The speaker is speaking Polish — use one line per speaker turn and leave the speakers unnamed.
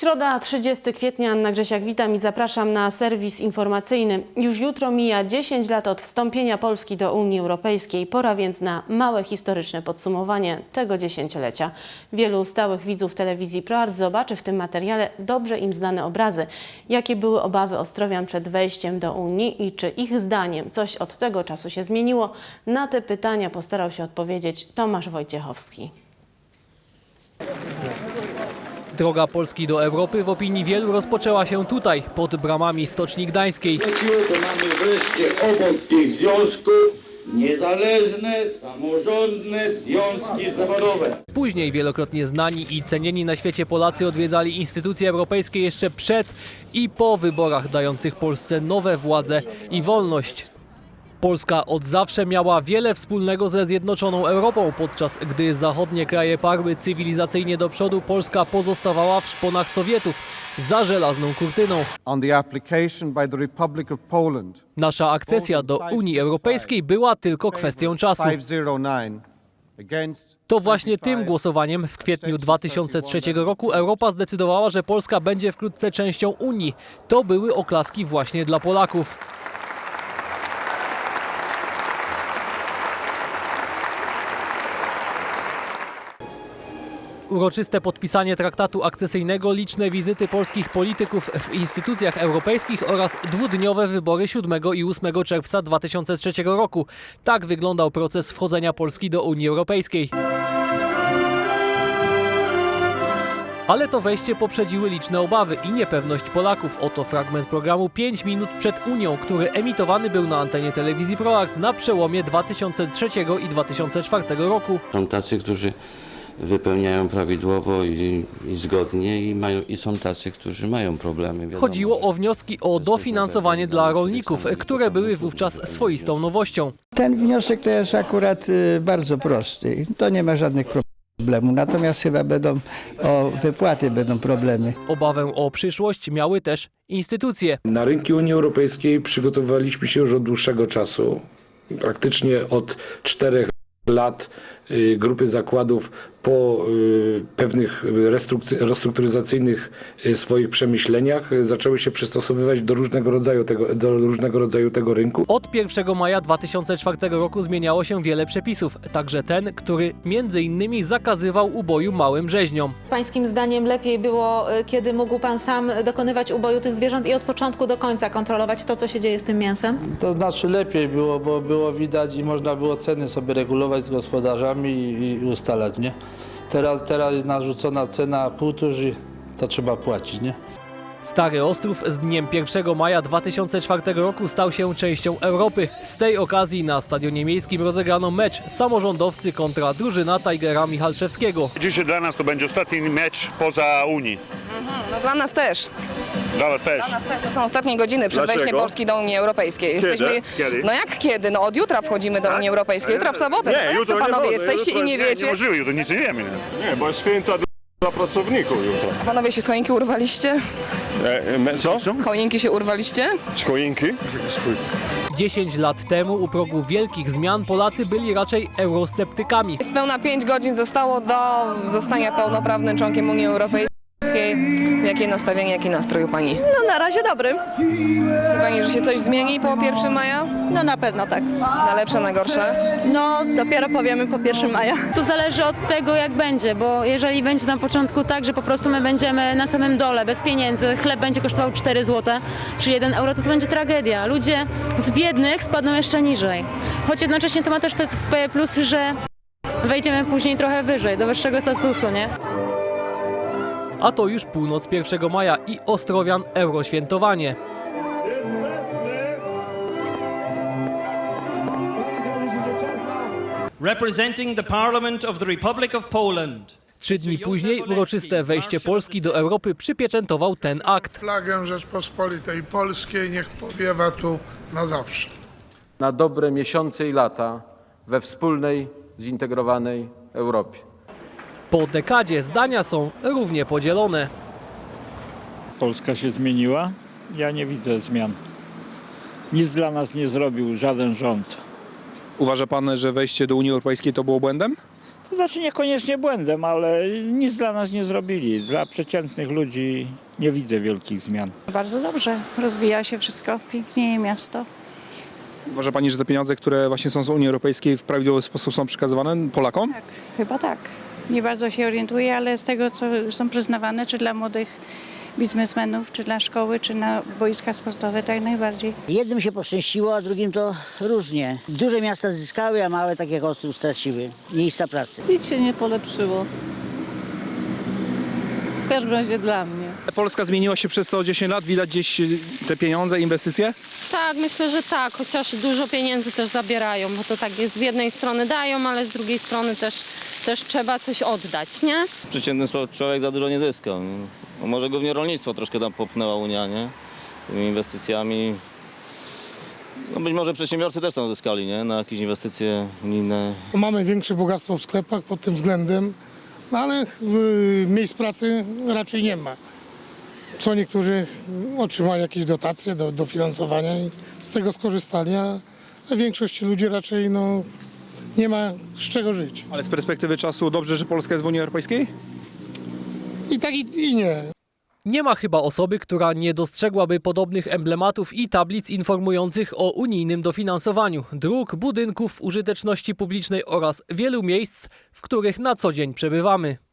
Środa, 30 kwietnia, Anna Grzesiak, witam i zapraszam na serwis informacyjny. Już jutro mija 10 lat od wstąpienia Polski do Unii Europejskiej. Pora więc na małe historyczne podsumowanie tego dziesięciolecia. Wielu stałych widzów telewizji ProArt zobaczy w tym materiale dobrze im znane obrazy. Jakie były obawy Ostrowian przed wejściem do Unii i czy ich zdaniem coś od tego czasu się zmieniło? Na te pytania postarał się odpowiedzieć Tomasz Wojciechowski.
Droga Polski do Europy w opinii wielu rozpoczęła się tutaj, pod bramami Stoczni Gdańskiej.
To mamy wreszcie obok tych związków niezależne, samorządne związki zawodowe.
Później wielokrotnie znani i cenieni na świecie Polacy odwiedzali instytucje europejskie jeszcze przed i po wyborach dających Polsce nowe władze i wolność. Polska od zawsze miała wiele wspólnego ze zjednoczoną Europą, podczas gdy zachodnie kraje parły cywilizacyjnie do przodu, Polska pozostawała w szponach Sowietów za żelazną kurtyną. Nasza akcesja do Unii Europejskiej była tylko kwestią czasu.
509 against
To właśnie tym głosowaniem w kwietniu 2003 roku Europa zdecydowała, że Polska będzie wkrótce częścią Unii. To były oklaski właśnie dla Polaków. Uroczyste podpisanie traktatu akcesyjnego, liczne wizyty polskich polityków w instytucjach europejskich oraz dwudniowe wybory 7 i 8 czerwca 2003 roku. Tak wyglądał proces wchodzenia Polski do Unii Europejskiej. Ale to wejście poprzedziły liczne obawy i niepewność Polaków. Oto fragment programu 5 minut przed Unią, który emitowany był na antenie telewizji ProArt na przełomie 2003 i 2004 roku.
Są tacy, którzy wypełniają prawidłowo i, i zgodnie i, mają, i są tacy, którzy mają problemy. Wiadomo,
Chodziło o wnioski o dofinansowanie dla rolników, które były wówczas swoistą nowością.
Ten wniosek to jest akurat y, bardzo prosty. To nie ma żadnych problemów. Natomiast chyba będą o wypłaty będą problemy.
Obawę o przyszłość miały też instytucje.
Na rynki Unii Europejskiej przygotowywaliśmy się już od dłuższego czasu. Praktycznie od czterech lat grupy zakładów po y, pewnych restrukturyzacyjnych y, swoich przemyśleniach y, zaczęły się przystosowywać do różnego rodzaju tego, do różnego rodzaju tego rynku.
Od 1 maja 2004 roku zmieniało się wiele przepisów, także ten, który między innymi zakazywał uboju małym rzeźniom.
Pańskim zdaniem lepiej było, y, kiedy mógł pan sam dokonywać uboju tych zwierząt i od początku do końca kontrolować to, co się dzieje z tym mięsem?
To znaczy lepiej było, bo było widać i można było ceny sobie regulować z gospodarzami i, i ustalać, nie? Teraz, teraz jest narzucona cena półtoż i to trzeba płacić, nie?
Stary Ostrów z dniem 1 maja 2004 roku stał się częścią Europy. Z tej okazji na stadionie miejskim rozegrano mecz samorządowcy kontra drużyna Tigera Michalczewskiego.
Dzisiaj dla nas to będzie ostatni mecz poza Unii.
No dla nas też.
Dla was też.
Dla nas też. To są ostatnie godziny przed
Dlaczego?
wejściem Polski do Unii Europejskiej. Jesteśmy.
Kiedy?
No jak kiedy? No od jutra wchodzimy do Unii Europejskiej. Jutro w sobotę.
Nie,
jak
jutro
to
nie
panowie
wolno,
jesteście
jutro
i nie
Nie,
wiecie.
niemożliwe, jutro nic nie wiemy. Nie.
Nie, bo święta dla pracowników jutro.
Panowie się z choinki urwaliście?
E, e, co?
Choinki się urwaliście?
Z choinki?
10 lat temu u progu wielkich zmian Polacy byli raczej eurosceptykami.
Spełna 5 godzin zostało do zostania pełnoprawnym członkiem Unii Europejskiej. Jakie nastawienie, jaki nastrój u pani?
No na razie dobry.
Czy pani, że się coś zmieni po 1 maja?
No na pewno tak.
Na lepsze, na gorsze?
No dopiero powiemy po 1 maja.
To zależy od tego, jak będzie, bo jeżeli będzie na początku tak, że po prostu my będziemy na samym dole, bez pieniędzy, chleb będzie kosztował 4 zł, czy 1 euro, to to będzie tragedia. Ludzie z biednych spadną jeszcze niżej. Choć jednocześnie to ma też te swoje plusy, że wejdziemy później trochę wyżej, do wyższego statusu, nie?
A to już północ 1 maja i Ostrowian Euroświętowanie.
representing the Parliament of the Republic of Poland.
Trzy dni później uroczyste wejście Polski do Europy przypieczętował ten akt.
Flagę Rzeczpospolitej Polskiej niech powiewa tu na zawsze.
Na dobre miesiące i lata we wspólnej, zintegrowanej Europie.
Po dekadzie zdania są równie podzielone.
Polska się zmieniła? Ja nie widzę zmian. Nic dla nas nie zrobił żaden rząd.
Uważa pan, że wejście do Unii Europejskiej to było błędem?
Znaczy niekoniecznie błędem, ale nic dla nas nie zrobili. Dla przeciętnych ludzi nie widzę wielkich zmian.
Bardzo dobrze, rozwija się wszystko, pięknieje miasto.
Uważa Pani, że te pieniądze, które właśnie są z Unii Europejskiej w prawidłowy sposób są przekazywane Polakom?
Tak, chyba tak. Nie bardzo się orientuję, ale z tego, co są przyznawane, czy dla młodych biznesmenów, czy dla szkoły, czy na boiska sportowe, tak najbardziej.
Jednym się poszczęściło, a drugim to różnie. Duże miasta zyskały, a małe, tak jak Ostrów, straciły miejsca pracy.
Nic się nie polepszyło. W każdym razie dla mnie.
Polska zmieniła się przez 110 lat, widać gdzieś y, te pieniądze, inwestycje?
Tak, myślę, że tak, chociaż dużo pieniędzy też zabierają, bo to tak jest, z jednej strony dają, ale z drugiej strony też, też trzeba coś oddać, nie?
Przeciętny człowiek za dużo nie zyskał. Nie? No może głównie rolnictwo troszkę tam popchnęła Unia, nie? Tymi inwestycjami. No być może przedsiębiorcy też tam zyskali, nie? Na jakieś inwestycje unijne.
Mamy większe bogactwo w sklepach pod tym względem, no ale y, miejsc pracy raczej nie ma. Co niektórzy otrzymają jakieś dotacje, do, dofinansowania i z tego skorzystali, a, a większość ludzi raczej no, nie ma z czego żyć.
Ale z perspektywy czasu dobrze, że Polska jest w Unii Europejskiej?
I tak i, i nie.
Nie ma chyba osoby, która nie dostrzegłaby podobnych emblematów i tablic informujących o unijnym dofinansowaniu dróg, budynków, użyteczności publicznej oraz wielu miejsc, w których na co dzień przebywamy.